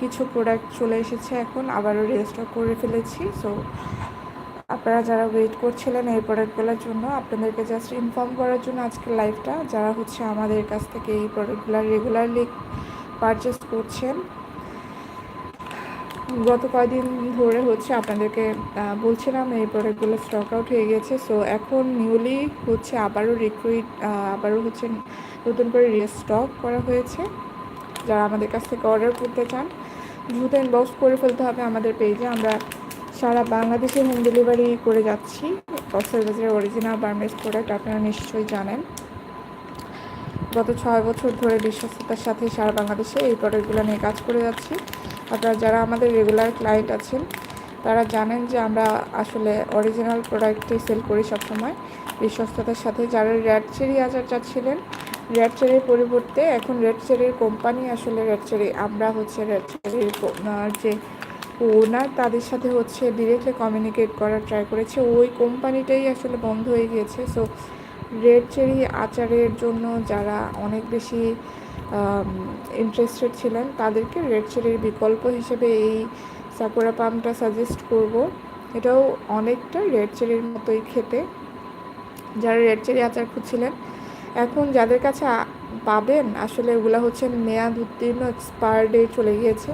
কিছু প্রোডাক্ট চলে এসেছে এখন, আবারও রেজিস্টার করে ফেলেছি। সো আপনারা যারা ওয়েট করছিলেন এই প্রোডাক্টগুলোর জন্য, আপনাদেরকে জাস্ট ইনফর্ম করার জন্য আজকের লাইভটা যারা হচ্ছে আমাদের কাছ থেকে এই প্রোডাক্টগুলো রেগুলারলি পারচেস করছেন, গত কয়দিন ধরে হচ্ছে আপনাদেরকে বলছিলাম এই প্রোডাক্টগুলো স্টক আউট হয়ে গেছে। সো এখন নিউলি হচ্ছে আবারও রিক্রুইট আবারও হচ্ছে নতুন করে রিস্টক করা হয়েছে। যারা আমাদের কাছ থেকে অর্ডার করতে চান দ্রুত ইনবক্স করে ফেলতে হবে আমাদের পেজে আমরা সারা বাংলাদেশে হোম ডেলিভারি করে যাচ্ছি। কক্সবাজারের অরিজিনাল বার্মেস প্রোডাক্ট আপনারা নিশ্চয়ই জানেন। গত ছয় বছর ধরে বিশ্বস্ততার সাথে সারা বাংলাদেশে এই প্রোডাক্টগুলো নিয়ে কাজ করে যাচ্ছি। আপনারা যারা আমাদের রেগুলার ক্লায়েন্ট আছেন, তারা জানেন যে আমরা আসলে অরিজিনাল প্রোডাক্টই সেল করি সবসময়। বিশ্বস্ততার সাথে যারা রেড চেরি আচার চাচ্ছিলেন রেড চেরির পরিবর্তে এখন রেড চেরির কোম্পানি আসলে রেড চেরি, আমরা হচ্ছে রেড চেরির যে ওনার, তাদের সাথে হচ্ছে ডিরেক্টলি কমিউনিকেট করার ট্রাই করেছে। ওই কোম্পানিটাই আসলে বন্ধ হয়ে গিয়েছে। সো রেড চেরি আচারের জন্য যারা অনেক বেশি ইন্টারেস্টেড ছিলেন, তাদেরকে রেড চেরির বিকল্প হিসেবে এই সাকুরা পামটা সাজেস্ট করব। এটাও অনেকটা রেড চেরির মতোই খেতে। যারা রেড চেরি আচার খুঁজছিলেন এখন যাদের কাছে পাবেন, আসলে ওগুলো হচ্ছে মেয়াদ উত্তীর্ণ এক্সপায়ার ডেট চলে গিয়েছে,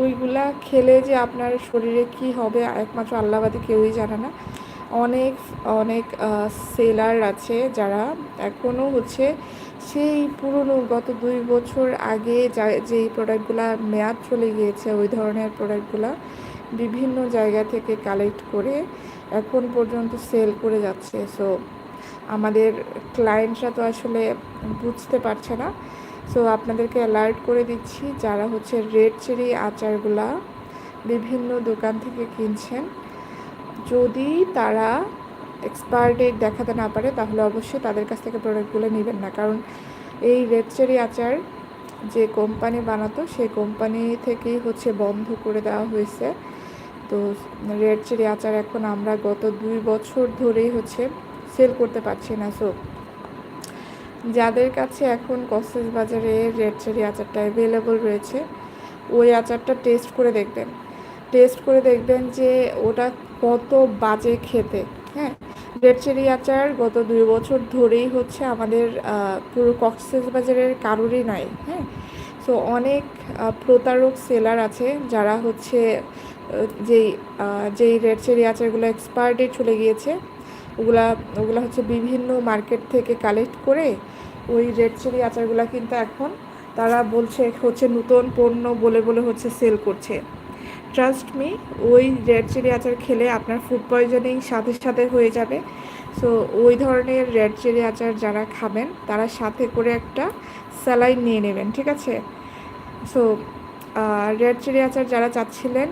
ওইগুলা খেলে যে আপনার শরীরে কি হবে, একমাত্র আল্লাহবাদী কেউই জানে না। অনেক অনেক সেলার আছে যারা এখনও হচ্ছে সেই পুরনো গত দুই বছর আগে যা, যেই প্রোডাক্টগুলো মেয়াদ চলে গিয়েছে, ওই ধরনের প্রোডাক্টগুলো বিভিন্ন জায়গা থেকে কালেক্ট করে এখন পর্যন্ত সেল করে যাচ্ছে। সো আমাদের ক্লায়েন্টরা তো আসলে বুঝতে পারছে না। সো আপনাদেরকে অ্যালার্ট করে দিচ্ছি যারা হচ্ছে রেড চেরি আচারগুলা বিভিন্ন দোকান থেকে কিনছেন। যদি তারা এক্সপায়ার ডেট দেখাতে না পারে, তাহলে অবশ্যই তাদের কাছ থেকে প্রোডাক্টগুলো নেবেন না। কারণ এই রেড চেরি আচার যে কোম্পানি বানাতো, সেই কোম্পানি থেকেই হচ্ছে বন্ধ করে দেওয়া হয়েছে। তো রেড চেরি আচার এখন আমরা গত দুই বছর ধরেই হচ্ছে সেল করতে পারছি না সো যাদের কাছে এখন কক্সেস বাজারে রেড চেরি আচারটা অ্যাভেলেবল রয়েছে, ওই আচারটা টেস্ট করে দেখবেন। টেস্ট করে দেখবেন যে ওটা কত বাজে খেতে হ্যাঁ? রেড চেরি আচার গত দুই বছর ধরেই হচ্ছে আমাদের পুরো কক্সেস বাজারের কারোরই নাই হ্যাঁ? সো অনেক প্রতারক সেলার আছে যারা হচ্ছে যেই যেই রেড চেরি আচারগুলো এক্সপায়ার ডেট চলে গিয়েছে ওগুলা, ওগুলো হচ্ছে বিভিন্ন মার্কেট থেকে কালেক্ট করে ওই রেড চিলি আচারগুলো কিন্তু এখন তারা বলছে হচ্ছে নতুন পণ্য বলে বলে হচ্ছে সেল করছে। ট্রাস্ট মি ওই রেড চিলি আচার খেলে আপনার ফুড পয়জনিং সাথে সাথে হয়ে যাবে। সো ওই ধরনের রেড চিলি আচার যারা খাবেন, তারা সাথে করে একটা স্যালাইন নিয়ে নেবেন, ঠিক আছে? সো রেড চিলি আচার যারা চাচ্ছিলেন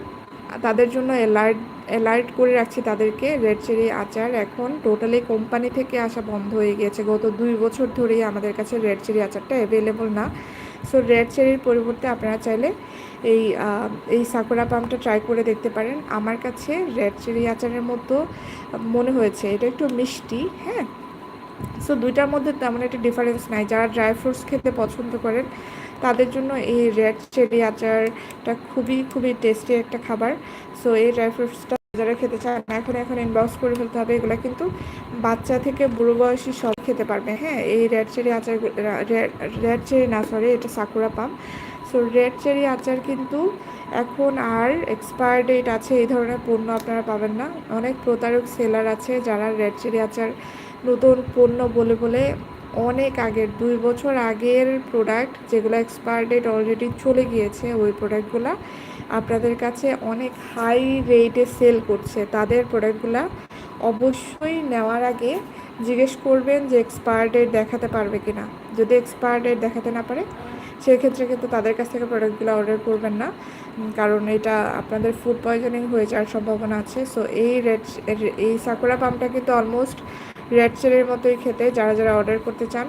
তাদের জন্য অ্যালার্ট অ্যালার্ট করে রাখছি তাদেরকে। রেড চেরি আচার এখন টোটালি কোম্পানি থেকে আসা বন্ধ হয়ে গিয়েছে। গত দুই বছর ধরেই আমাদের কাছে রেড চেরি আচারটা অ্যাভেলেবল না। সো রেড চেরির পরিবর্তে আপনারা চাইলে এই এই সাকুরা পামটা ট্রাই করে দেখতে পারেন। আমার কাছে রেড চেরি আচারের মতো মনে হয়েছে, এটা একটু মিষ্টি হ্যাঁ? সো দুইটার মধ্যে তেমন একটা ডিফারেন্স নাই। যারা ড্রাই ফ্রুটস খেতে পছন্দ করেন তাদের জন্য এই রেড চেরি আচারটা খুবই খুবই টেস্টি একটা খাবার। সো এই ড্রাই ফ্রুটসটা যারা খেতে চান এখন এখন ইনবক্স করে ফেলতে হবে। এগুলো কিন্তু বাচ্চা থেকে বুড়ো বয়সী সব খেতে পারবে। হ্যাঁ এই রেড চেরি আচার রেড চেরি না সরি এটা sakura plum so red cherry আচার কিন্তু এখন আর এক্সপায়ার ডেট আছে, এই ধরনের পণ্য আপনারা পাবেন না। অনেক প্রতারক সেলার আছে যারা রেড চেরি আচার নতুন পণ্য বলে বলে অনেক আগের, দুই বছর আগের প্রোডাক্ট যেগুলো এক্সপায়ার ডেট অলরেডি চলে গিয়েছে, ওই প্রোডাক্টগুলো আপনাদের কাছে অনেক হাই রেটে সেল করছে। তাদের প্রোডাক্টগুলো অবশ্যই নেওয়ার আগে জিজ্ঞেস করবেন যে এক্সপায়ার ডেট দেখাতে পারবে কি না যদি এক্সপায়ার ডেট দেখাতে না পারে, সেক্ষেত্রে কিন্তু তাদের কাছ থেকে প্রোডাক্টগুলো অর্ডার করবেন না। কারণ এটা আপনাদের ফুড পয়জনিং হয়ে যাওয়ার সম্ভাবনা আছে। সো এই রেড এই সাকুরা পাম্পটা কিন্তু অলমোস্ট রেড চেলের মতোই খেতে, যারা যারা অর্ডার করতে চান,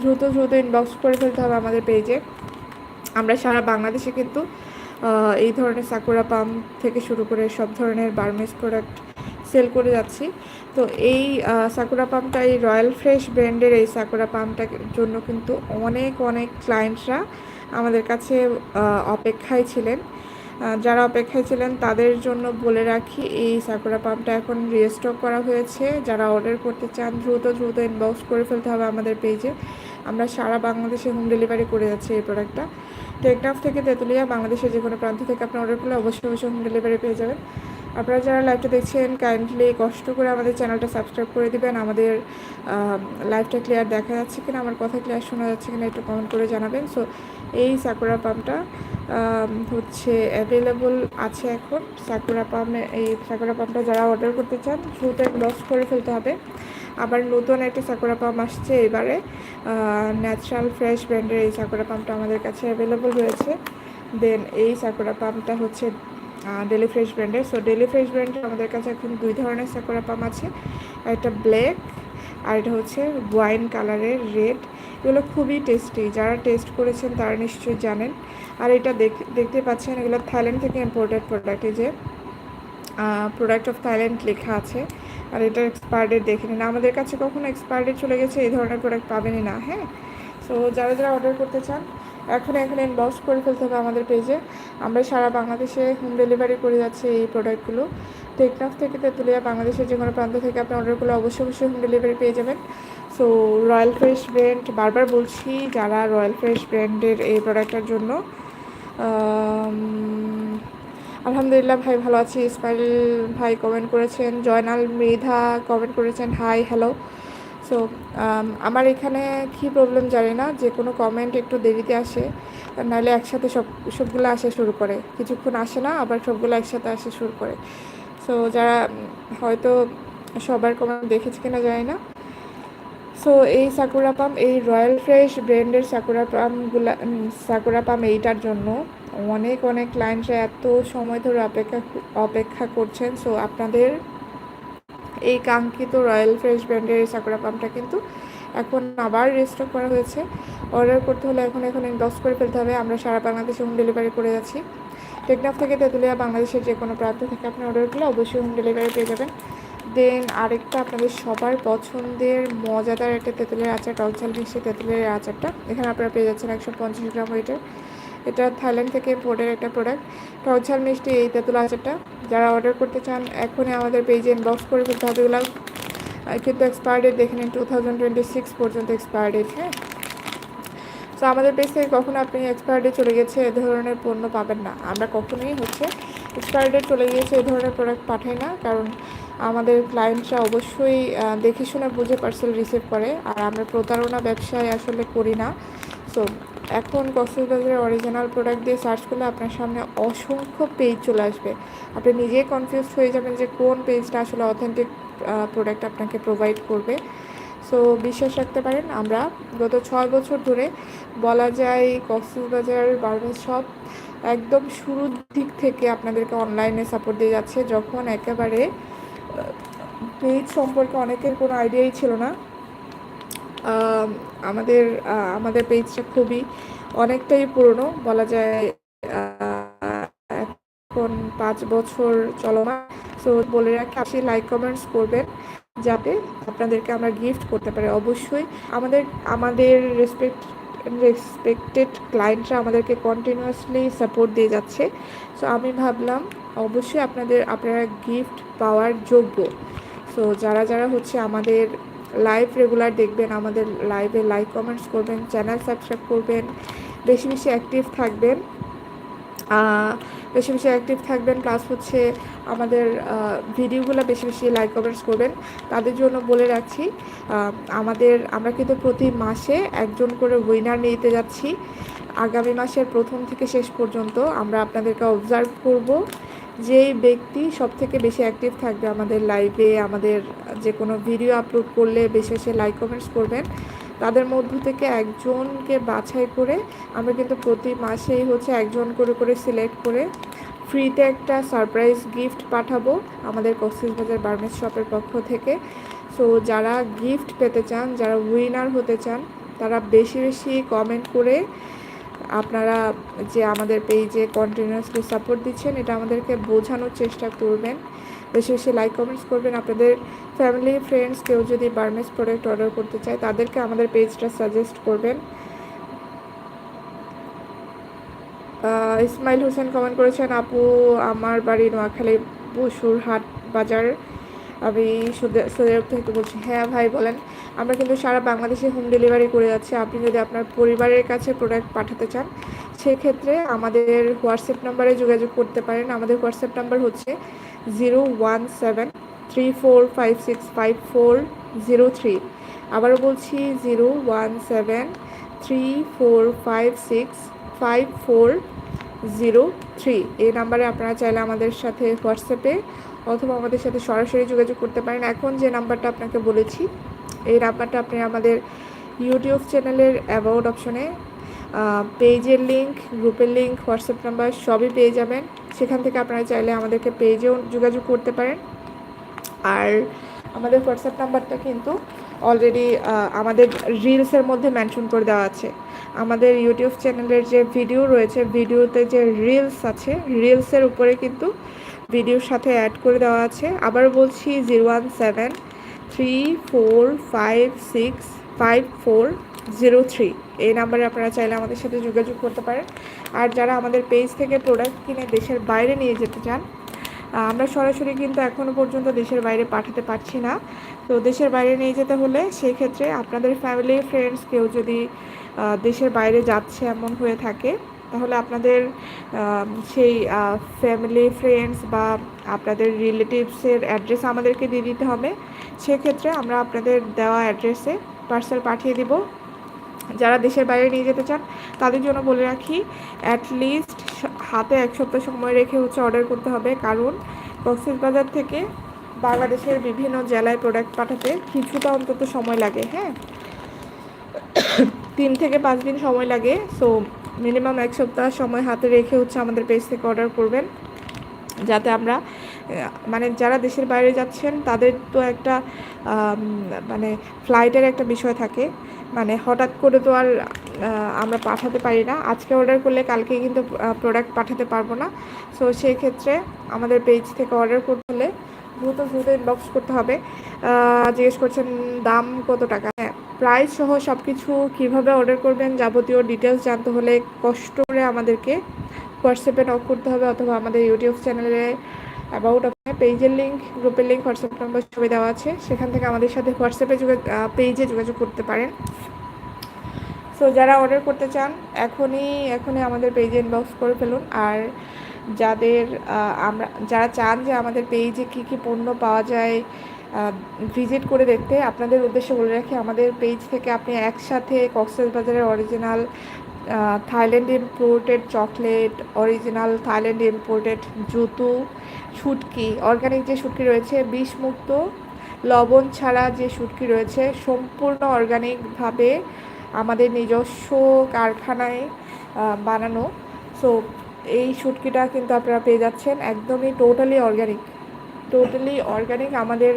দ্রুত দ্রুত ইনবক্স করে ফেলতে হবে আমাদের পেজে আমরা সারা বাংলাদেশে কিন্তু এই ধরনের সাকুরা পাম্প থেকে শুরু করে সব ধরনের বার্মেস প্রোডাক্ট সেল করে যাচ্ছি। তো এই সাকুরা পাম্পটা এই রয়্যাল ফ্রেশ ব্র্যান্ডের এই সাকুরা পাম্পটার জন্য কিন্তু অনেক অনেক ক্লায়েন্টরা আমাদের কাছে অপেক্ষায় ছিলেন। যারা অপেক্ষায় ছিলেন তাদের জন্য বলে রাখি, এই সাকুরা পাম্পটা এখন রিস্টক করা হয়েছে। যারা অর্ডার করতে চান, দ্রুত দ্রুত ইনবক্স করে ফেলতে হবে আমাদের পেজে আমরা সারা বাংলাদেশে হোম ডেলিভারি করে যাচ্ছি এই প্রোডাক্টটা টেকনাফ থেকে তেঁতুলিয়া, বাংলাদেশের যে কোনো প্রান্ত থেকে আপনি অর্ডার করলে অবশ্যই অবশ্যই হোম ডেলিভারি পেয়ে যাবেন। আপনারা যারা লাইভটা দেখছেন কাইন্ডলি কষ্ট করে আমাদের চ্যানেলটা সাবস্ক্রাইব করে দিবেন। আমাদের লাইভটা ক্লিয়ার দেখা যাচ্ছে কিনা, আমার কথা ক্লিয়ার শোনা যাচ্ছে কিনা একটু কমেন্ট করে জানাবেন। সো এই সাকুরা পাম্পটা হচ্ছে অ্যাভেলেবল আছে এখন। সাকুরা পাম্পে এই সাকুরা পাম্পটা যারা অর্ডার করতে চান দ্রুত লস করে ফেলতে হবে। আবার নতুন একটা সাকুরা পাম্প আসছে এবারে। ন্যাচারাল ফ্রেশ ব্র্যান্ডের এই সাকুরা পাম্পটা আমাদের কাছে অ্যাভেলেবল রয়েছে। দেন এই সাকুরা পাম্পটা হচ্ছে ডেলি ফ্রেশ ব্র্যান্ডের সো ডেলি ফ্রেশ ব্র্যান্ডের আমাদের কাছে এখন দুই ধরনের সাকুরা পাম্প আছে। একটা ব্ল্যাক আর এটা হচ্ছে ওয়াইন কালারের রেড এগুলো খুবই টেস্টি যারা টেস্ট করেছেন, তারা নিশ্চয়ই জানেন। আর এটা দেখতে পাচ্ছেন, এগুলো থাইল্যান্ড থেকে ইম্পোর্টেড প্রোডাক্ট যে প্রোডাক্ট অফ থাইল্যান্ড লেখা আছে। আর এটা এক্সপায়ার ডেট দেখে নিন। আমাদের কাছে কখনো এক্সপায়ার ডেট চলে গেছে, এই ধরনের প্রোডাক্ট পাবেনই না হ্যাঁ? সো যারা যারা অর্ডার করতে চান এখন এখন ইনবক্স করে ফেলতে হবে আমাদের পেজে আমরা সারা বাংলাদেশে হোম ডেলিভারি করে যাচ্ছি এই প্রোডাক্টগুলো টেকনাফ থেকে তেঁতুলিয়া বাংলাদেশের যে কোনো প্রান্ত থেকে আপনি অর্ডারগুলো অবশ্যই অবশ্যই হোম ডেলিভারি পেয়ে যাবেন। সো রয়্যাল ফ্রেশ ব্র্যান্ড বারবার বলছি, যারা রয়্যাল ফ্রেশ ব্র্যান্ডের এই প্রোডাক্টটার জন্য আলহামদুলিল্লাহ ভাই ভালো আছি। ইসমাইল ভাই কমেন্ট করেছেন জয়নাল মৃধা কমেন্ট করেছেন হাই হ্যালো সো আমার এখানে কী প্রবলেম জানি না, যে কোনো কমেন্ট একটু দেরিতে আসে, নাহলে একসাথে সব, সবগুলো আসা শুরু করে। কিছুক্ষণ আসে না, আবার সবগুলো একসাথে আসা শুরু করে। সো যারা, হয়তো সবার কমেন্ট দেখেছে কিনা জানি না। সো এই সাকুরা পাম এই রয়্যাল ফ্রেশ ব্র্যান্ডের সাকুরা পামগুলা সাকুরা পাম এইটার জন্য অনেক অনেক ক্লায়েন্টরা এত সময় ধরে অপেক্ষা অপেক্ষা করছেন। সো আপনাদের এই কাঙ্ক্ষিত রয়্যাল ফ্রেশ ব্র্যান্ডের এই সাকুরা পাম্পটা কিন্তু এখন আবার রেস্টক করা হয়েছে। অর্ডার করতে হলে এখন এখন ইনবক্স করে ফেলতে হবে। আমরা সারা বাংলাদেশে হোম ডেলিভারি করে যাচ্ছি। টেকনাফ থেকে তেঁতুলিয়া বাংলাদেশের যে কোনো প্রান্ত থেকে আপনি অর্ডার করলে অবশ্যই হোম ডেলিভারি পেয়ে যাবেন। দেন আরেকটা আপনাদের সবার পছন্দের মজাদার একটা তেঁতুলের আচার টকঝাল মিষ্টি তেঁতুলের আচারটা। এখানে আপনারা পেয়ে যাচ্ছেন একশো পঞ্চাশ গ্রাম ওইটার এটা থাইল্যান্ড থেকে ইম্পোর্টের একটা প্রোডাক্ট টকঝাল মিষ্টি, এই তেঁতুল আচারটা। যারা অর্ডার করতে চান, এখনই আমাদের পেজে ইনবক্স করে ফেলতে হবে এগুলো। কিন্তু এক্সপায়ার ডেট দেখে নিন টু থাউজেন্ড টোয়েন্টি সিক্স পর্যন্ত এক্সপায়ার ডেট হ্যাঁ? তো আমাদের পেজ থেকে কখনো আপনি এক্সপায়ার ডেট চলে গেছে এ ধরনের পণ্য পাবেন না। আমরা কখনোই হচ্ছে এক্সপায়ার ডেট চলে গিয়েছে এই ধরনের প্রোডাক্ট পাঠাই না। কারণ আমাদের ক্লায়েন্টরা অবশ্যই দেখে শুনে বুঝে পার্সেল রিসিভ করে। আর আমরা প্রতারণা ব্যবসায় আসলে করি না। সো এখন কক্সবাজারের অরিজিনাল প্রোডাক্ট দিয়ে সার্চ করলে আপনার সামনে অসংখ্য পেজ চলে আসবে। আপনি নিজেই কনফিউজ হয়ে যাবেন যে কোন পেজটা আসলে অথেন্টিক প্রোডাক্ট আপনাকে প্রোভাইড করবে। সো বিশ্বাস রাখতে পারেন, আমরা গত ছয় বছর ধরে বলা যায় কক্সবাজার বার্গার শপ একদম শুরুর দিক থেকে আপনাদেরকে অনলাইনে সাপোর্ট দিয়ে যাচ্ছে, যখন একেবারে পেজ সম্পর্কে অনেকের কোনো আইডিয়াই ছিল না। আমাদের আমাদের পেজটা খুবই অনেকটাই পুরনো। বলা যায় এখন পাঁচ বছর চলমান। সো বলে রাখি আপনি লাইক কমেন্টস করবেন যাতে আপনাদেরকে আমরা গিফট করতে পারি। অবশ্যই আমাদের আমাদের রেসপেক্ট রেসপেক্টেড ক্লায়েন্টরা আমাদেরকে কন্টিনিউয়াসলি সাপোর্ট দিয়ে যাচ্ছে। সো আমি ভাবলাম, অবশ্যই আপনাদের, আপনারা গিফট পাওয়ার যোগ্য। সো যারা যারা হচ্ছে আমাদের লাইভ রেগুলার দেখবেন, আমাদের লাইভে লাইক কমেন্টস করবেন চ্যানেল সাবস্ক্রাইব করবেন, বেশি বেশি অ্যাক্টিভ থাকবেন। বেশি বেশি অ্যাক্টিভ থাকবেন প্লাস হচ্ছে আমাদের ভিডিওগুলো বেশি বেশি লাইক কমেন্টস করবেন। তাদের জন্য বলে রাখছি আমাদের, আমরা কিন্তু প্রতি মাসে একজন করে উইনার নিতে যাচ্ছি। আগামী মাসের প্রথম থেকে শেষ পর্যন্ত আমরা আপনাদেরকে অবজার্ভ করব। যেই ব্যক্তি সব থেকে বেশি অ্যাক্টিভ থাকবে আমাদের লাইভে আমাদের যে কোনো ভিডিও আপলোড করলে বেশি বেশি লাইক কমেন্টস করবেন। তাদের মধ্য থেকে একজনকে বাছাই করে আমরা কিন্তু প্রতি মাসেই হচ্ছে একজন করে করে সিলেক্ট করে ফ্রিতে একটা সারপ্রাইজ গিফট পাঠাবো আমাদের কক্সবাজার বার্মেস শপের পক্ষ থেকে। সো যারা গিফট পেতে চান, যারা উইনার হতে চান, তারা বেশি বেশি কমেন্ট করে আপনারা যে আমাদের পেজে কন্টিনিউয়াসলি সাপোর্ট দিচ্ছেন, এটা আমাদেরকে বোঝানোর চেষ্টা করবেন। বেশি বেশি লাইক কমেন্টস করবেন। আপনাদের ফ্যামিলি ফ্রেন্ডস কেউ যদি বার্মেস প্রোডাক্ট অর্ডার করতে চায়, তাদেরকে আমাদের পেজটা সাজেস্ট করবেন। ইসমাইল হোসেন কমেন্ট করেছেন, আপু, আমার বাড়ি নোয়াখালী বসুরহাট বাজার। আমি সৌদি- আরব থেকে বলছি হ্যাঁ ভাই, বলেন। আমরা কিন্তু সারা বাংলাদেশে হোম ডেলিভারি করে যাচ্ছি। আপনি যদি আপনার পরিবারের কাছে প্রোডাক্ট পাঠাতে চান, সেক্ষেত্রে আমাদের হোয়াটসঅ্যাপ নাম্বারে যোগাযোগ করতে পারেন। আমাদের হোয়াটসঅ্যাপ নাম্বার হচ্ছে zero one seven three four five six five four zero three আবারও বলছি zero one seven three four five six five four zero three এই নাম্বারে আপনারা চাইলে আমাদের সাথে হোয়াটসঅ্যাপে অথবা আমাদের সাথে সরাসরি যোগাযোগ করতে পারেন। এখন যে নাম্বারটা আপনাকে বলেছি, এই নাম্বারটা আপনি আমাদের ইউটিউব চ্যানেলের অ্যাবাউট অপশনে পেজের লিঙ্ক গ্রুপের লিঙ্ক হোয়াটসঅ্যাপ নাম্বার সবই পেয়ে যাবেন। সেখান থেকে আপনারা চাইলে আমাদেরকে পেজেও যোগাযোগ করতে পারেন। আর আমাদের হোয়াটসঅ্যাপ নাম্বারটা কিন্তু অলরেডি আমাদের রিলসের মধ্যে মেনশন করে দেওয়া আছে। আমাদের ইউটিউব চ্যানেলের যে ভিডিও রয়েছে ভিডিওতে যে রিলস আছে রিলসের উপরে কিন্তু ভিডিওর সাথে অ্যাড করে দেওয়া আছে। আবার বলছি zero one seven three four five six five four zero three. এই নাম্বারে আপনারা চাইলে আমাদের সাথে যোগাযোগ করতে পারেন। আর যারা আমাদের পেজ থেকে প্রোডাক্ট কিনে দেশের বাইরে নিয়ে যেতে চান আমরা সরাসরি কিন্তু এখনও পর্যন্ত দেশের বাইরে পাঠাতে পারছি না। তো দেশের বাইরে নিয়ে যেতে হলে সেই ক্ষেত্রে আপনাদের ফ্যামিলি ফ্রেন্ডস কেউ যদি দেশের বাইরে যাচ্ছে এমন হয়ে থাকে তাহলে আপনাদের সেই ফ্যামিলি ফ্রেন্ডস বা আপনাদের রিলেটিভসের অ্যাড্রেস আমাদেরকে দিয়ে দিতে হবে। সেক্ষেত্রে আমরা আপনাদের দেওয়া অ্যাড্রেসে পার্সেল পাঠিয়ে দিব। যারা দেশের বাইরে নিয়ে যেতে চান, তাদের জন্য বলে রাখি অ্যাটলিস্ট হাতে এক সপ্তাহ সময় রেখে হচ্ছে অর্ডার করতে হবে। কারণ বাজার থেকে বাংলাদেশের বিভিন্ন জেলায় প্রোডাক্ট পাঠাতে কিছুটা অন্তত সময় লাগে হ্যাঁ? তিন থেকে পাঁচ দিন সময় লাগে। সো মিনিমাম এক সপ্তাহ সময় হাতে রেখে হচ্ছে আমাদের পেজ থেকে অর্ডার করবেন। যাতে আমরা মানে যারা দেশের বাইরে যাচ্ছেন, তাদের তো একটা মানে ফ্লাইটের একটা বিষয় থাকে। মানে হঠাৎ করে তো আর আমরা পাঠাতে পারি না। আজকে অর্ডার করলে কালকে কিন্তু প্রোডাক্ট পাঠাতে পারব না। সো সেই ক্ষেত্রে আমাদের পেজ থেকে অর্ডার করতে হলে দ্রুত দ্রুত ইনবক্স করতে হবে। জিজ্ঞেস করছেন, দাম কত টাকা? হ্যাঁ প্রাইস সহ সব কিছু কীভাবে অর্ডার করবেন যাবতীয় ডিটেলস জানতে হলে কষ্ট করে আমাদেরকে হোয়াটসঅ্যাপে নক করতে হবে অথবা আমাদের ইউটিউব চ্যানেলে অ্যাবাউট আপনার পেজের লিঙ্ক গ্রুপের লিঙ্ক হোয়াটসঅ্যাপ নম্বর ছবি দেওয়া আছে। সেখান থেকে আমাদের সাথে হোয়াটসঅ্যাপে যোগাযোগ পেজে যোগাযোগ করতে পারেন। সো যারা অর্ডার করতে চান, এখনই এখনই আমাদের পেজে ইনবক্স করে ফেলুন। আর যাদের আমরা, যারা চান যে আমাদের পেজে কী কী পণ্য পাওয়া যায় ভিজিট করে দেখতে, আপনাদের উদ্দেশ্যে বলে রাখি, আমাদের পেজ থেকে আপনি একসাথে কক্সেস বাজারের original Thailand imported chocolate original Thailand imported জুতো, শুটকি অর্গানিক যে শুটকি রয়েছে, বিষমুক্ত, লবণ ছাড়া যে শুটকি রয়েছে, সম্পূর্ণ অর্গানিকভাবে আমাদের নিজস্ব কারখানায় বানানো। সো এই শুটকিটা কিন্তু আপনারা পেয়ে যাচ্ছেন। একদমই টোটালি অর্গানিক টোটালি অর্গানিক আমাদের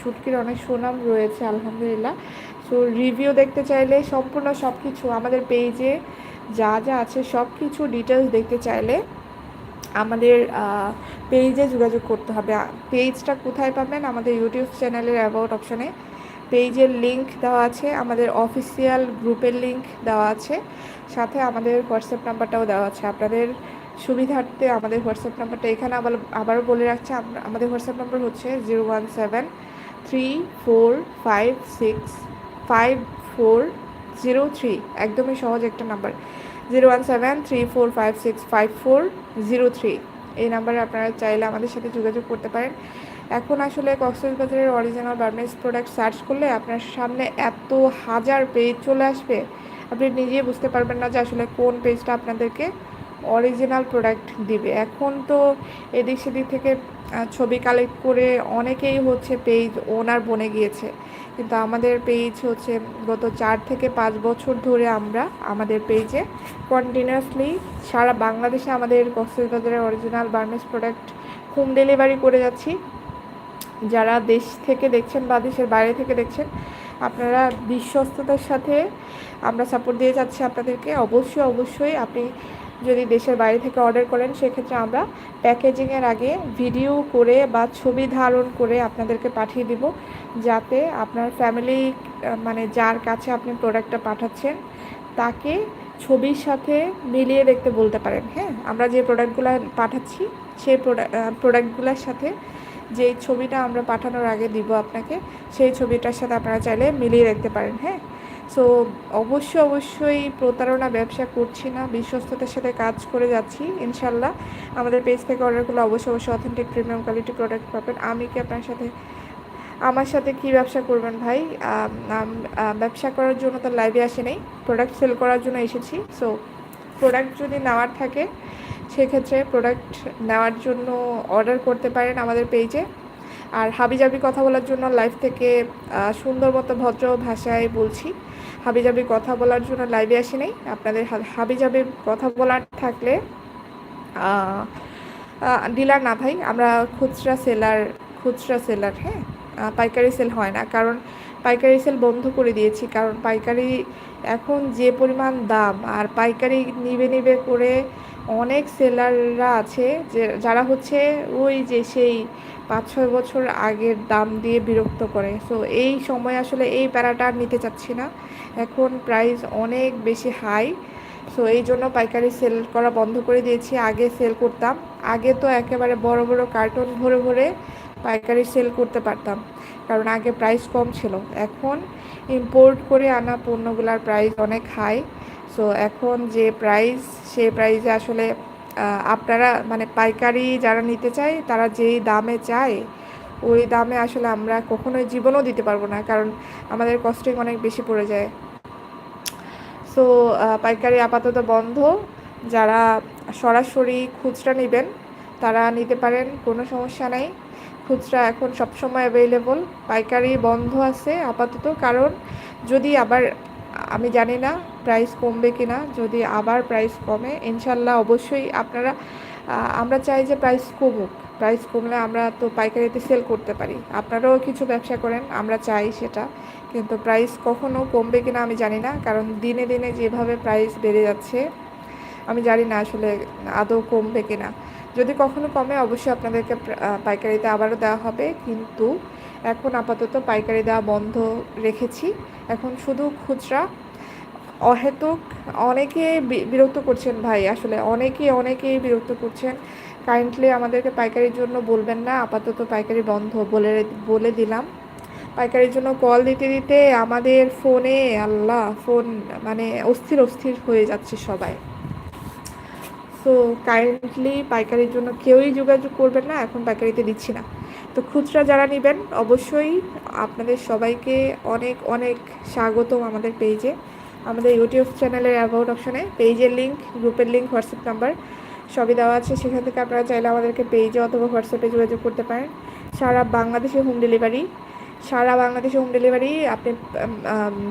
শুটকির অনেক সুনাম রয়েছে, আলহামদুলিল্লাহ। সো রিভিউ দেখতে চাইলে সম্পূর্ণ সব কিছু আমাদের পেজে যা যা আছে সব কিছু ডিটেলস দেখতে চাইলে আমাদের পেজে যোগাযোগ করতে হবে। পেজটা কোথায় পাবেন? আমাদের ইউটিউব চ্যানেলের অ্যাবাউট অপশানে পেজের লিঙ্ক দেওয়া আছে, আমাদের অফিসিয়াল গ্রুপের লিঙ্ক দেওয়া আছে। সাথে আমাদের হোয়াটসঅ্যাপ নাম্বারটাও দেওয়া আছে। আপনাদের সুবিধার্থে আমাদের হোয়াটসঅ্যাপ নাম্বারটা এখানে আবার, আবারও বলে রাখছি আম- আমাদের হোয়াটসঅ্যাপ নাম্বার হচ্ছে zero one seven three four five six five four zero three, একদমই সহজ একটা number. Zero one seven three four five six five four zero three, এই নাম্বারে আপনারা চাইলে আমাদের সাথে যোগাযোগ করতে পারেন। এখন আসলে কক্সবাজারের অরিজিনাল গার্মেন্টস প্রোডাক্ট সার্চ করলে আপনার সামনে এত হাজার পেজ চলে আসবে, আপনি নিজেই বুঝতে পারবেন না যে আসলে কোন পেজটা আপনাদেরকে অরিজিনাল প্রোডাক্ট দিবে। এখন তো এদিক সেদিক থেকে ছবি কালেক্ট করে অনেকেই হচ্ছে পেজ ওনার বনে গিয়েছে। কিন্তু আমাদের পেজ হচ্ছে গত চার থেকে পাঁচ বছর ধরে আমরা আমাদের পেজে কন্টিনিউয়াসলি সারা বাংলাদেশে আমাদের কক্সবাজারের original Burmese product home delivery করে যাচ্ছি। যারা দেশ থেকে দেখছেন বা দেশের বাইরে থেকে দেখছেন, আপনারা বিশ্বস্ততার সাথে আমরা সাপোর্ট দিয়ে যাচ্ছি আপনাদেরকে। অবশ্যই অবশ্যই আপনি যদি দেশের বাইরে থেকে অর্ডার করেন, সেক্ষেত্রে আমরা প্যাকেজিংয়ের আগে ভিডিও করে বা ছবি ধারণ করে আপনাদেরকে পাঠিয়ে দিব, যাতে আপনার ফ্যামিলি মানে যার কাছে আপনি প্রোডাক্টটা পাঠাচ্ছেন, তাকে ছবির সাথে মিলিয়ে দেখতে বলতে পারেন। হ্যাঁ আমরা যে প্রোডাক্টগুলো পাঠাচ্ছি, সেই প্রোডাক্ট প্রোডাক্টগুলোর সাথে যে ছবিটা আমরা পাঠানোর আগে দিব আপনাকে, সেই ছবিটার সাথে আপনারা চাইলে মিলিয়ে দেখতে পারেন। হ্যাঁ সো অবশ্য, অবশ্যই প্রতারণা ব্যবসা করছি না, বিশ্বস্ততার সাথে কাজ করে যাচ্ছি, ইনশাল্লাহ। আমাদের পেজ থেকে অর্ডার করলে অবশ্যই অবশ্যই অথেন্টিক প্রিমিয়াম কোয়ালিটি প্রোডাক্ট পাবেন। আমি কি আপনার সাথে, আমার সাথে কি ব্যবসা করবেন ভাই? ব্যবসা করার জন্য তো লাইভে আসি নেই। প্রোডাক্ট সেল করার জন্য এসেছি। সো প্রোডাক্ট যদি নেওয়ার থাকে, সেক্ষেত্রে প্রোডাক্ট নেওয়ার জন্য অর্ডার করতে পারেন আমাদের পেজে আর হাবিজাবি কথা বলার জন্য লাইভ থেকে সুন্দর মতো ভদ্র ভাষায় বলছি। হাবিজাবি কথা বলার জন্য লাইভে আসি নেই। আপনাদের হাবিজাবি কথা বলার থাকলে ডিলার না ভাই আমরা খুচরা সেলার খুচরা সেলার হ্যাঁ? পাইকারি সেল হয় না। কারণ পাইকারি সেল বন্ধ করে দিয়েছি। কারণ পাইকারি এখন যে পরিমাণ দাম, আর পাইকারি নিবে নিবে করে অনেক সেলাররা আছে, যে যারা হচ্ছে ওই যে সেই পাঁচ ছয় বছর আগের দাম দিয়ে বিরক্ত করে। সো এই সময় আসলে এই প্যারাটা নিতে চাচ্ছি না। এখন প্রাইস অনেক বেশি হাই সো এই জন্য পাইকারি সেল করা বন্ধ করে দিয়েছি। আগে সেল করতাম। আগে তো একেবারে বড় বড় কার্টুন ভরে ভরে পাইকারি সেল করতে পারতাম, কারণ আগে প্রাইস কম ছিল। এখন ইম্পোর্ট করে আনা পণ্যগুলোর প্রাইস অনেক হাই সো এখন যে প্রাইস সে প্রাইসে আসলে আপনারা মানে পাইকারি যারা নিতে চায়, তারা যেই দামে চায়, ওই দামে আসলে আমরা কখনোই জীবনও দিতে পারব না, কারণ আমাদের কস্টিং অনেক বেশি পড়ে যায়। সো পাইকারি আপাতত বন্ধ। যারা সরাসরি খুচরা নেবেন, তারা নিতে পারেন, কোনো সমস্যা নাই। খুচরা এখন সবসময় অ্যাভেলেবল পাইকারি বন্ধ আছে আপাতত, কারণ যদি আবার, আমি জানি না প্রাইস কমবে কি না যদি আবার প্রাইস কমে, ইনশাল্লাহ অবশ্যই আপনারা আমরা চাই যে প্রাইস কমুক। প্রাইস কমলে আমরা তো পাইকারিতে সেল করতে পারি। আপনারাও কিছু ব্যবসা করেন, আমরা চাই সেটা। কিন্তু প্রাইস কখনো কমবে কিনা আমি জানি না, কারণ দিনে দিনে যেভাবে প্রাইস বেড়ে যাচ্ছে, আমি জানি না আসলে আদৌ কমবে কিনা। যদি কখনো কমে, অবশ্যই আপনাদেরকে পাইকারিতে আবারও দেওয়া হবে, কিন্তু এখন আপাতত পাইকারি দেওয়া বন্ধ রেখেছি। এখন শুধু খুচরা। অহেতুক অনেকে বিরক্ত করছেন ভাই, আসলে অনেকে, অনেকেই বিরক্ত করছেন। কাইন্ডলি আমাদেরকে পাইকারির জন্য বলবেন না, আপাতত পাইকারি বন্ধ বলে বলে দিলাম। পাইকারির জন্য কল দিতে দিতে আমাদের ফোনে আল্লাহ ফোন মানে অস্থির অস্থির হয়ে যাচ্ছে সবাই। সো কাইন্ডলি পাইকারির জন্য কেউই যোগাযোগ করবেন না, এখন পাইকারিতে দিচ্ছি না। তো খুচরা যারা নেবেন, অবশ্যই আপনাদের সবাইকে অনেক অনেক স্বাগতম আমাদের পেজে আমাদের ইউটিউব চ্যানেলের অ্যাবাউট অপশনে পেজের লিঙ্ক গ্রুপের লিঙ্ক হোয়াটসঅ্যাপ নাম্বার সবই দেওয়া আছে। সেখান থেকে আপনারা চাইলে আমাদেরকে পেজে অথবা হোয়াটসঅ্যাপে যোগাযোগ করতে পারেন। সারা বাংলাদেশে হোম ডেলিভারি সারা বাংলাদেশে হোম ডেলিভারি আপনি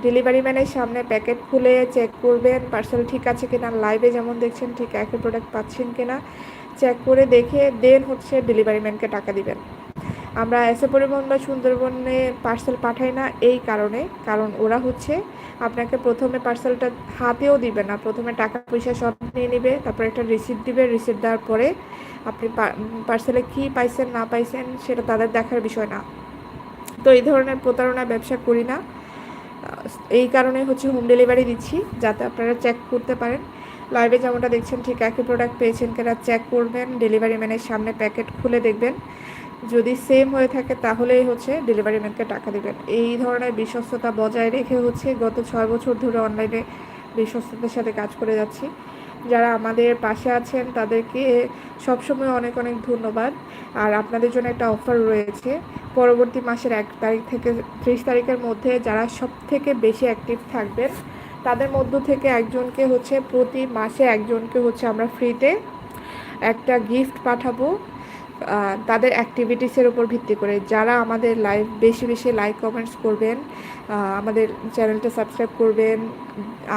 ডেলিভারি ম্যানের সামনে প্যাকেট খুলে চেক করবেন পার্সেল ঠিক আছে কিনা লাইভে যেমন দেখছেন, ঠিক একই প্রোডাক্ট পাচ্ছেন কিনা চেক করে দেখে দেন হচ্ছে ডেলিভারি ম্যানকে টাকা দিবেন। আমরা এসে পরিবহন বা সুন্দরবনে পার্সেল পাঠাই না এই কারণে, কারণ ওরা হচ্ছে আপনাকে প্রথমে পার্সেলটা হাতেও দিবে না, প্রথমে টাকা পয়সা সব নিয়ে নেবে, তারপর একটা রিসিপ্ট দিবে রিসিপ্ট দেওয়ার পরে আপনি পার্সেলে কী পাইছেন, না পাইছেন, সেটা তাদের দেখার বিষয় না। তো এই ধরনের প্রতারণা ব্যবসা করি না। এই কারণে হচ্ছে হোম ডেলিভারি দিচ্ছি, যাতে আপনারা চেক করতে পারেন। লাইভে যেমনটা দেখছেন, ঠিক একই প্রোডাক্ট পেয়েছেন কিনা চেক করবেন ডেলিভারি ম্যানের সামনে প্যাকেট খুলে দেখবেন। যদি সেম হয়ে থাকে, তাহলেই হচ্ছে ডেলিভারি ম্যানকে টাকা দেবেন। এই ধরনের বিশ্বস্ততা বজায় রেখে হচ্ছে গত ছয় বছর ধরে অনলাইনে বিশ্বস্ততার সাথে কাজ করে যাচ্ছি। যারা আমাদের পাশে আছেন, তাদেরকে সবসময় অনেক অনেক ধন্যবাদ। আর আপনাদের জন্য একটা অফার রয়েছে। পরবর্তী মাসের এক তারিখ থেকে ত্রিশ তারিখের মধ্যে যারা সব থেকে বেশি অ্যাক্টিভ থাকবেন, তাদের মধ্য থেকে একজনকে হচ্ছে প্রতি মাসে একজনকে হচ্ছে আমরা ফ্রিতে একটা গিফট পাঠাবো তাদের অ্যাক্টিভিটিসের উপর ভিত্তি করে। যারা আমাদের লাইভ বেশি বেশি লাইক কমেন্টস করবেন আমাদের চ্যানেলটা সাবস্ক্রাইব করবেন,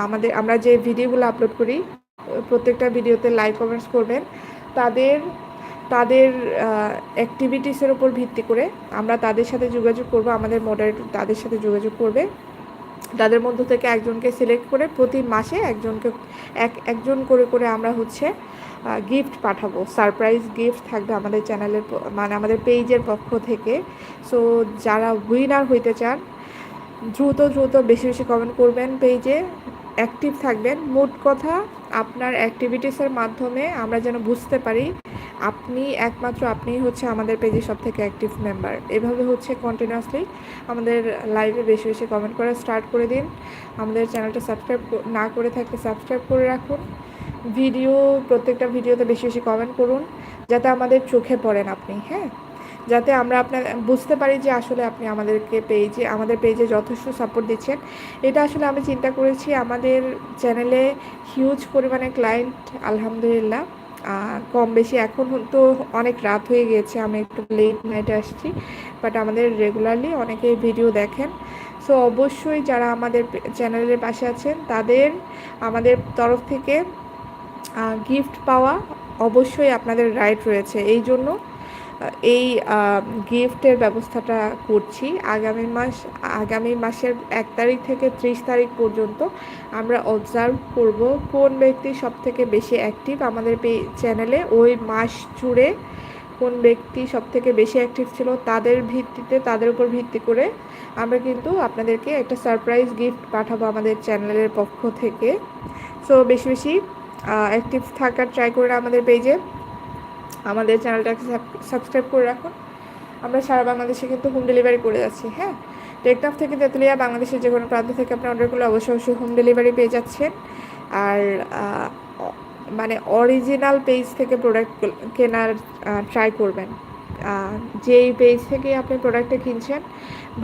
আমাদের, আমরা যে ভিডিওগুলো আপলোড করি প্রত্যেকটা ভিডিওতে লাইক কমেন্টস করবেন। তাদের তাদের অ্যাক্টিভিটিসের উপর ভিত্তি করে আমরা তাদের সাথে যোগাযোগ করব, আমাদের মডারেটর তাদের সাথে যোগাযোগ করবে। তাদের মধ্য থেকে একজনকে সিলেক্ট করে প্রতি মাসে একজনকে, এক, একজন করে করে আমরা হচ্ছে গিফট পাঠাবো। সারপ্রাইজ গিফট থাকবে আমাদের চ্যানেলের মানে আমাদের পেজের পক্ষ থেকে। সো যারা উইনার হইতে চান, দ্রুত দ্রুত বেশি বেশি কমেন্ট করবেন পেজে অ্যাক্টিভ থাকবেন। মোট কথা আপনার অ্যাক্টিভিটিসের মাধ্যমে আমরা যেন বুঝতে পারি, আপনি একমাত্র আপনিই হচ্ছে আমাদের পেজে সব থেকে অ্যাক্টিভ মেম্বার এভাবে হচ্ছে কন্টিনিউয়াসলি আমাদের লাইভে বেশি বেশি কমেন্ট করা স্টার্ট করে দিন। আমাদের চ্যানেলটা সাবস্ক্রাইব না করে থাকলে সাবস্ক্রাইব করে রাখুন। ভিডিও প্রত্যেকটা ভিডিওতে বেশি বেশি কমেন্ট করুন, যাতে আমাদের চোখে পড়েন আপনি হ্যাঁ? যাতে আমরা আপনার, বুঝতে পারি যে আসলে আপনি আমাদেরকে পেজে আমাদের পেজে যথেষ্ট সাপোর্ট দিচ্ছেন। এটা আসলে আমি চিন্তা করেছি, আমাদের চ্যানেলে হিউজ পরিমাণে ক্লায়েন্ট আলহামদুলিল্লাহ। কম বেশি এখন তো অনেক রাত হয়ে গিয়েছে, আমি একটু লেট নাইটে আসছি। বাট আমাদের রেগুলারলি অনেকেই ভিডিও দেখেন। সো অবশ্যই যারা আমাদের চ্যানেলের পাশে আছেন, তাদের আমাদের তরফ থেকে গিফট পাওয়া অবশ্যই আপনাদের রাইট রয়েছে। এই জন্য এই গিফটের ব্যবস্থাটা করছি। আগামী মাস, আগামী মাসের এক তারিখ থেকে ত্রিশ তারিখ পর্যন্ত আমরা অবজার্ভ করব কোন ব্যক্তি সব থেকে বেশি অ্যাক্টিভ আমাদের চ্যানেলে ওই মাস জুড়ে কোন ব্যক্তি সব থেকে বেশি অ্যাক্টিভ ছিল তাদের ভিত্তিতে, তাদের উপর ভিত্তি করে আমরা কিন্তু আপনাদেরকে একটা সারপ্রাইজ গিফট পাঠাবো আমাদের চ্যানেলের পক্ষ থেকে। সো বেশি বেশি অ্যাক্টিভ থাকার ট্রাই করে আমাদের পেজে আমাদের চ্যানেলটাকে সাবস্ক্রাইব করে রাখুন আমরা সারা বাংলাদেশে কিন্তু হোম ডেলিভারি করে যাচ্ছি হ্যাঁ? টেকটাফ থেকে তেতুলিয়া বাংলাদেশের যে কোনো প্রান্ত থেকে আপনি অর্ডার করলে অবশ্যই অবশ্যই হোম ডেলিভারি পেয়ে যাচ্ছেন। আর মানে অরিজিনাল পেজ থেকে প্রোডাক্ট কেনার ট্রাই করবেন। যেই পেজ থেকে আপনি প্রোডাক্টটা কিনছেন,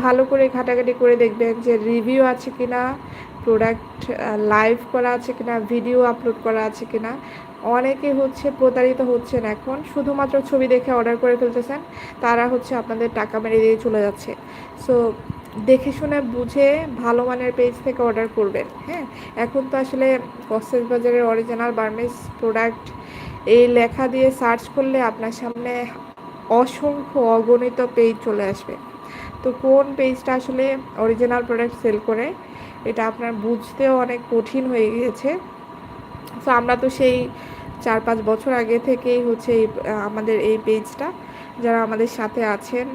ভালো করে ঘাটাঘাটি করে দেখবেন যে রিভিউ আছে কি না প্রোডাক্ট লাইভ করা আছে কিনা ভিডিও আপলোড করা আছে কিনা। অনেকে হচ্ছে প্রতারিত হচ্ছেন এখন। শুধুমাত্র ছবি দেখে অর্ডার করে ফেলতেছেন, তারা হচ্ছে আপনাদের টাকা মেরে দিয়ে চলে যাচ্ছে। সো দেখে শুনে বুঝে ভালো মানের পেজ থেকে অর্ডার করবেন হ্যাঁ? এখন তো আসলে কক্সেস বাজারের অরিজিনাল বার্মিস প্রোডাক্ট এই লেখা দিয়ে সার্চ করলে আপনার সামনে অসংখ্য অগণিত পেজ চলে আসবে। তো কোন পেজটা আসলে অরিজিনাল প্রোডাক্ট সেল করে, এটা আপনার বুঝতেও অনেক কঠিন হয়ে গিয়েছে। তো আমরা তো সেই চার পাঁচ বছর আগে থেকেই হচ্ছে এই আমাদের এই পেজটা, যারা আমাদের সাথে আছেন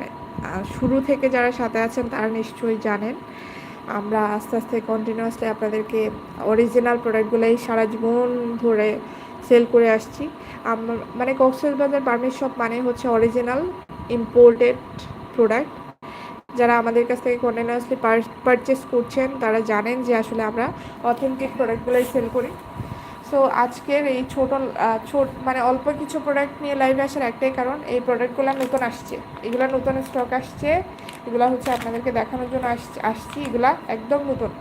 শুরু থেকে যারা সাথে আছেন তারা নিশ্চয়ই জানেন। আমরা আস্তে আস্তে কন্টিনিউয়াসলি আপনাদেরকে অরিজিনাল প্রোডাক্টগুলোই সারা জীবন ধরে সেল করে আসছি। মানে কক্সবাজার বার্মিস শপ মানে হচ্ছে অরিজিনাল ইম্পোর্টেড প্রোডাক্ট যারা আমাদের কাছ থেকে কন্টিনিউয়াসলি পারচেস করছেন, তারা জানেন যে আসলে আমরা অথেন্টিক প্রোডাক্টগুলোই সেল করি। সো আজকের এই ছোট ছোট মানে অল্প কিছু প্রোডাক্ট নিয়ে লাইভে আসার একটাই কারণ, এই প্রোডাক্টগুলো নতুন আসছে। এগুলো নতুন স্টক আসছে, এগুলো হচ্ছে আপনাদেরকে দেখানোর জন্য আসছে, আসছি। এগুলা একদম নতুন।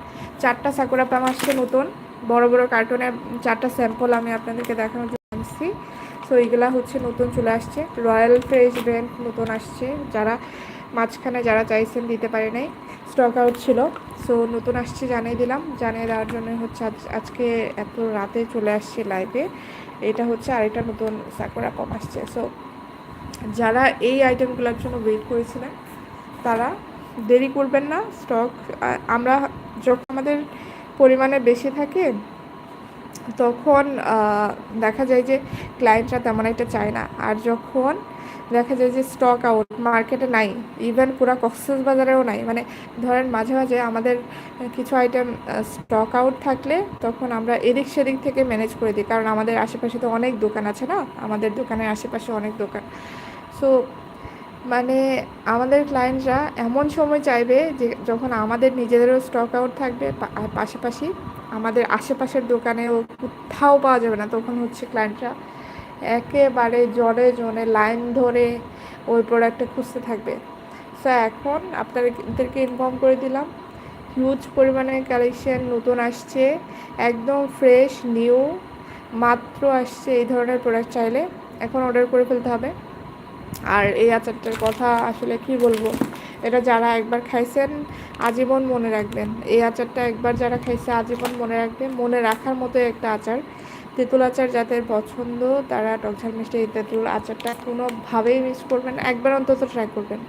চারটা সাকুরা পাম আসছে নতুন। বড় বড় কার্টুনে চারটা স্যাম্পল আমি আপনাদেরকে দেখানোর জন্য আনছি সো এগুলা হচ্ছে নতুন চলে আসছে। রয়্যাল ফ্রেশ ব্র্যান্ড নতুন আসছে। যারা মাঝখানে যারা চাইছেন দিতে পারে নাই স্টক আউট ছিল। সো নতুন আসছে জানিয়ে দিলাম। জানিয়ে দেওয়ার জন্য হচ্ছে আজকে এত রাতে চলে আসছে লাইভে এটা হচ্ছে আর আরেকটা নতুন সাকুরা কম আসছে। সো যারা এই আইটেমগুলোর জন্য ওয়েট করেছিলেন, তারা দেরি করবেন না। স্টক আমরা যখন আমাদের পরিমাণে বেশি থাকে তখন দেখা যায় যে ক্লায়েন্টরা তেমন একটা চায় না। আর যখন দেখা যায় যে স্টক আউট মার্কেটে নাই ইভেন পুরো কক্সেস বাজারেও নাই মানে ধরেন মাঝে মাঝে আমাদের কিছু আইটেম স্টক আউট থাকলে তখন আমরা এদিক সেদিক থেকে ম্যানেজ করে দিই। কারণ আমাদের আশেপাশে তো অনেক দোকান আছে না? আমাদের দোকানের আশেপাশে অনেক দোকান। সো মানে আমাদের ক্লায়েন্টরা এমন সময় চাইবে যে যখন আমাদের নিজেদেরও স্টক আউট থাকবে পাশাপাশি আমাদের আশেপাশের দোকানেও কোথাও পাওয়া যাবে না। তখন হচ্ছে ক্লায়েন্টরা একেবারে জলে জনে লাইন ধরে ওই প্রোডাক্টটা খুঁজতে থাকবে। সো এখন আপনাদেরকে ইনফর্ম করে দিলাম হিউজ পরিমাণে কালেকশন নতুন আসছে, একদম ফ্রেশ নিউ মাত্র আসছে এই ধরনের প্রোডাক্ট চাইলে। এখন অর্ডার করে ফেলতে হবে। আর এই আচারটার কথা আসলে কি বলব? এটা যারা একবার খাইছেন, আজীবন মনে রাখবেন। এই আচারটা একবার যারা খাইছে, আজীবন মনে রাখবে মনে রাখার মতো একটা আচার। তেঁতুল আচার যাদের পছন্দ, তারা টকঝাল মিষ্টি এই তেঁতুল আচারটা কোনোভাবেই মিস করবেন একবার অন্তত ট্রাই করবেন।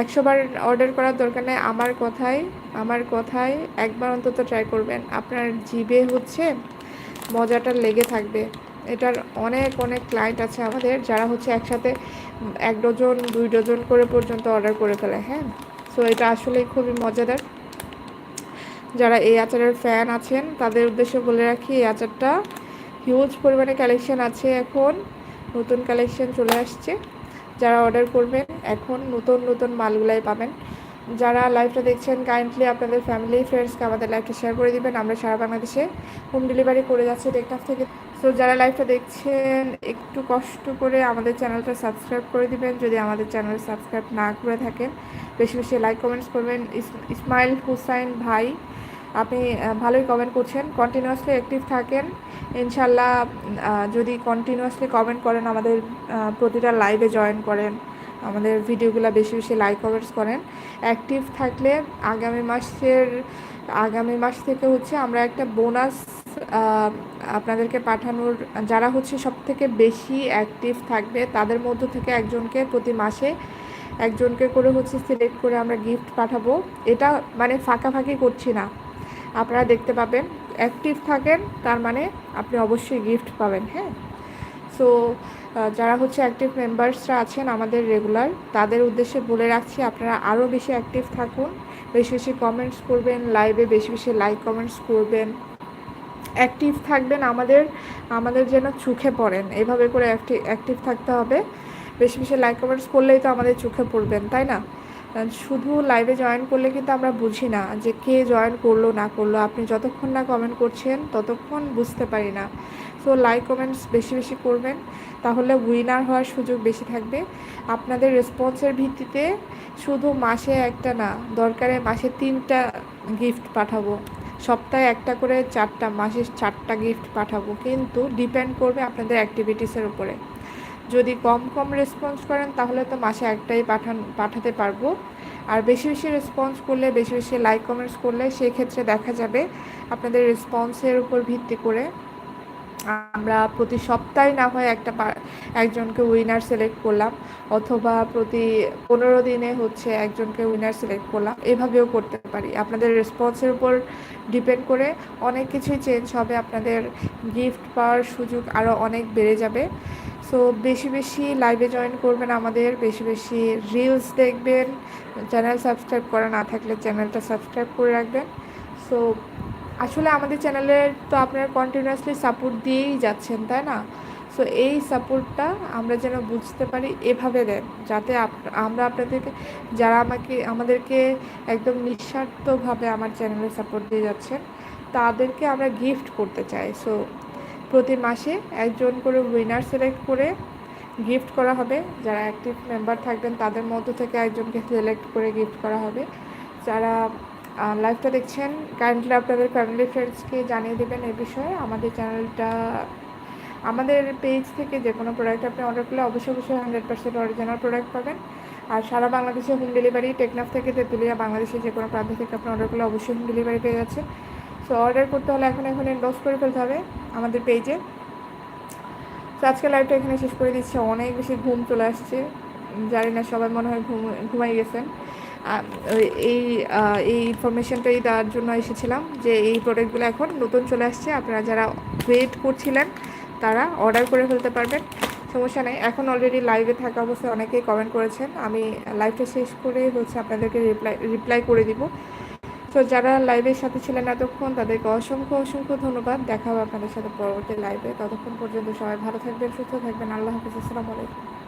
একশোবার অর্ডার করার দরকার নেই। আমার কথায় আমার কথায় একবার অন্তত ট্রাই করবেন। আপনার জিবে হচ্ছে, মজাটা লেগে থাকবে। এটার অনেক অনেক ক্লায়েন্ট আছে আমাদের যারা হচ্ছে একসাথে এক ডজন দুই ডজন করে পর্যন্ত অর্ডার করে ফেলে হ্যাঁ? সো এটা আসলেই খুবই মজাদার। যারা এই আচারের ফ্যান আছেন, তাদের উদ্দেশ্যে বলে রাখি, এই আচারটা হিউজ পরিমাণে কালেকশন আছে এখন। নতুন কালেকশন চলে আসছে। যারা অর্ডার করবেন, এখন নতুন নতুন মালগুলাই পাবেন। যারা লাইভটা দেখছেন কাইন্ডলি আপনাদের ফ্যামিলি ফ্রেন্ডসকে আমাদের লাইভটা শেয়ার করে দিবেন। আমরা সারা বাংলাদেশে হোম ডেলিভারি করে যাচ্ছি টেকনাফ থেকে। সো যারা লাইভটা দেখছেন, একটু কষ্ট করে আমাদের চ্যানেলটা সাবস্ক্রাইব করে দিবেন। যদি আমাদের চ্যানেল সাবস্ক্রাইব না করে থাকেন, বেশি বেশি লাইক কমেন্টস করবেন। ইসমাইল হুসাইন ভাই, আপনি ভালোই কমেন্ট করছেন। কন্টিনিউয়াসলি অ্যাক্টিভ থাকেন। ইনশাল্লাহ যদি কন্টিনিউয়াসলি কমেন্ট করেন, আমাদের প্রতিটা লাইভে জয়েন করেন। আমাদের ভিডিওগুলো বেশি বেশি লাইক কমেন্টস করেন। অ্যাক্টিভ থাকলে আগামী মাসের, আগামী মাস থেকে হচ্ছে আমরা একটা বোনাস আপনাদেরকে পাঠানোর, যারা হচ্ছে সব থেকে বেশি অ্যাক্টিভ থাকবে তাদের মধ্য থেকে একজনকে প্রতি মাসে একজনকে করে হচ্ছে সিলেক্ট করে আমরা গিফট পাঠাবো। এটা মানে ফাঁকাফাঁকি করছি না। আপনারা দেখতে পাবেন অ্যাক্টিভ থাকেন, তার মানে আপনি অবশ্যই গিফট পাবেন হ্যাঁ? সো যারা হচ্ছে অ্যাক্টিভ মেম্বার্সরা আছেন আমাদের রেগুলার তাদের উদ্দেশ্যে বলে রাখছি আপনারা আরও বেশি অ্যাক্টিভ থাকুন। বেশি বেশি কমেন্টস করবেন লাইভে বেশি বেশি লাইক কমেন্টস করবেন। অ্যাক্টিভ থাকবেন আমাদের আমাদের যেন চোখে পড়েন। এভাবে করে অ্যাক্টিভ থাকতে হবে। বেশি বেশি লাইক কমেন্টস করলেই তো আমাদের চোখে পড়বেন, তাই না? শুধু লাইভে জয়েন করলে কিন্তু আমরা বুঝি না যে কে জয়েন করল, না করল। আপনি যতক্ষণ না কমেন্ট করছেন, ততক্ষণ বুঝতে পারি না। সো লাইক কমেন্টস বেশি বেশি করবেন। তাহলে উইনার হওয়ার সুযোগ বেশি থাকবে। আপনাদের রেসপন্সের ভিত্তিতে শুধু মাসে একটা না, দরকারে মাসে তিনটা গিফট পাঠাবো। সপ্তাহে একটা করে চারটা, মাসে চারটা গিফট পাঠাবো। কিন্তু ডিপেন্ড করবে আপনাদের অ্যাক্টিভিটিসের উপরে। যদি কম কম রেসপন্স করেন, তাহলে তো মাসে একটাই পাঠান, পাঠাতে পারব। আর বেশি বেশি রেসপন্স করলে, বেশি বেশি লাইক কমেন্টস করলে, সেক্ষেত্রে দেখা যাবে আপনাদের রেসপন্সের উপর ভিত্তি করে আমরা প্রতি সপ্তাহে না হয় একটা একজনকে উইনার সিলেক্ট করলাম, অথবা প্রতি পনেরো দিনে হচ্ছে একজনকে উইনার সিলেক্ট করলাম। এভাবেও করতে পারি। আপনাদের রেসপন্সের উপর ডিপেন্ড করে অনেক কিছুই চেঞ্জ হবে, আপনাদের গিফট পাওয়ার সুযোগ আরও অনেক বেড়ে যাবে। সো বেশি বেশি লাইভে জয়েন করবেন আমাদের, বেশি বেশি রিলস দেখবেন চ্যানেল সাবস্ক্রাইব করা না থাকলে চ্যানেলটা সাবস্ক্রাইব করে রাখবেন। সো আসলে আমাদের চ্যানেলের তো আপনারা কন্টিনিউয়াসলি সাপোর্ট দিয়েই যাচ্ছেন, তাই না? সো এই সাপোর্টটা আমরা যেন বুঝতে পারি এভাবে দেন, যাতে আমরা আপনাদেরকে, যারা আমাকে, আমাদেরকে একদম নিঃস্বার্থভাবে আমার চ্যানেলে সাপোর্ট দিয়ে যাচ্ছেন, তাদেরকে আমরা গিফট করতে চাই। সো প্রতি মাসে একজন করে উইনার সিলেক্ট করে গিফট করা হবে। যারা অ্যাক্টিভ মেম্বার থাকবেন, তাদের মধ্য থেকে একজনকে সিলেক্ট করে গিফট করা হবে। যারা লাইভটা দেখছেন। কাইন্ডলি আপনাদের ফ্যামিলি ফ্রেন্ডসকে জানিয়ে দেবেন এই বিষয়ে। আমাদের চ্যানেলটা আমাদের পেজ থেকে যে কোনো প্রোডাক্ট আপনি অর্ডার করলে অবশ্যই অবশ্যই হান্ড্রেড পার্সেন্ট অরিজিনাল প্রোডাক্ট পাবেন। আর সারা বাংলাদেশে হোম ডেলিভারি টেকনাফ থেকে তেঁতুলিয়া বাংলাদেশে যে কোনো প্রান্ত থেকে আপনি অর্ডার করলে অবশ্যই হোম ডেলিভারি পেয়ে যাচ্ছে সো অর্ডার করতে হলে এখন এখন ইনবক্স করে ফেলতে হবে আমাদের পেজে তো আজকে লাইভটা এখানে শেষ করে দিচ্ছে। অনেক বেশি ঘুম চলে আসছে। জানি না সবাই মনে হয় ঘুম ঘুমাই গেছেন। এই এই ইনফরমেশনটাই দেওয়ার জন্য এসেছিলাম যে এই প্রোডাক্টগুলো এখন নতুন চলে আসছে। আপনারা যারা ওয়েট করছিলেন, তারা অর্ডার করে ফেলতে পারবেন। সমস্যা নেই। এখন অলরেডি লাইভে থাকা অবস্থায় অনেকেই কমেন্ট করেছেন। আমি লাইভটা শেষ করে হচ্ছে আপনাদেরকে রিপ্লাই রিপ্লাই করে দিব। তো যারা লাইভের সাথে ছিলেন এতক্ষণ, তাদেরকে অসংখ্য অসংখ্য ধন্যবাদ। দেখা হবে আপনাদের সাথে পরবর্তী লাইভে ততক্ষণ পর্যন্ত সবাই ভালো থাকবেন, সুস্থ থাকবেন। আল্লাহ হাফিজ। আসসালামু আলাইকুম।